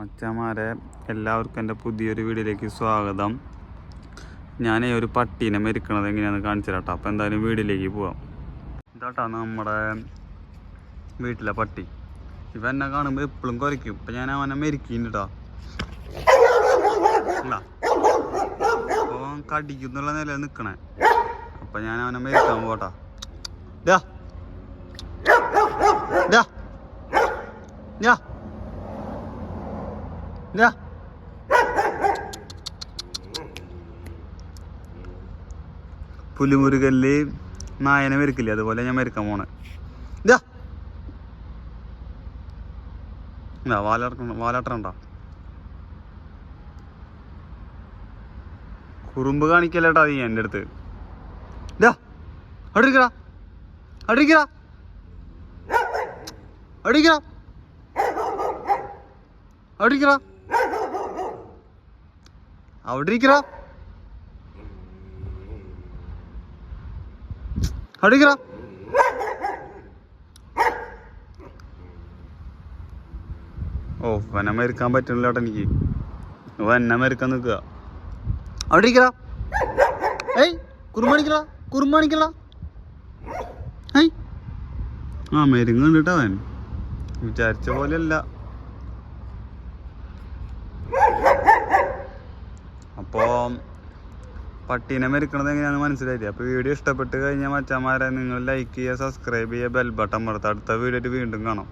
മച്ചന്മാരെ എല്ലാവർക്കും എന്റെ പുതിയൊരു വീഡിയോയിലേക്ക് സ്വാഗതം. ഞാൻ ഈ ഒരു പട്ടീനെ മരിക്കണത് എങ്ങനെയാണെന്ന് കാണിച്ചു അപ്പോൾ എന്തായാലും വീടിലേക്ക് പോവാം. ഇതാട്ടാ നമ്മുടെ വീട്ടിലെ പട്ടി. ഇവ എന്നെ കാണുമ്പോൾ എപ്പോഴും കുറയ്ക്കും ഇപ്പം ഞാൻ അവനെ മെരിക്കുന്നുണ്ട് അപ്പോൾ കടിക്കുന്നുള്ള നില നിൽക്കണേ അപ്പം ഞാൻ അവനെ മരിക്കാൻ പോട്ടാ ഡാ ഡാ ഡാ ഡാ പുലിമുരുകല്ല് നായനെ മരിക്കില്ലേ? അതുപോലെ ഞാൻ മരിക്കാൻ പോണേ. ഇതാ ഇതാ കുറുമ്പ് കാണിക്കല്ലേട്ടാ നീ എന്റെ അടുത്ത്. ഇതാ അടിക്കടാ അടിക്കടാ അടിക്കടാ അടിക്കടാ അവിടെ ഇരിക്കടാ അടിക്കടാ ഓ വനം മരിക്കാൻ പറ്റണില്ല ഏട്ടാ എനിക്ക്. വനം മരിക്കാൻ നിൽക്കുക. അവിടെ ഇരിക്കടാ ഏയ് കുറുമണിക്കടാ കുറുമണിക്കടാ. ഏയ്. ആ മരുങ്ങ് കണ്ടിട്ടാ അവൻ. വിചാരിച്ച പോലെയല്ല. അപ്പോൾ പട്ടീനെ മെരുക്കണത് എങ്ങനെയാണെന്ന് മനസ്സിലായില്ലേ? അപ്പോൾ വീഡിയോ ഇഷ്ടപ്പെട്ട് കഴിഞ്ഞാൽ മച്ചന്മാരെ നിങ്ങൾ ലൈക്ക് ചെയ്യുക സബ്സ്ക്രൈബ് ചെയ്യുക ബെൽ ബട്ടൺ അമർത്തുക അടുത്ത വീഡിയോ വീണ്ടും കാണാം.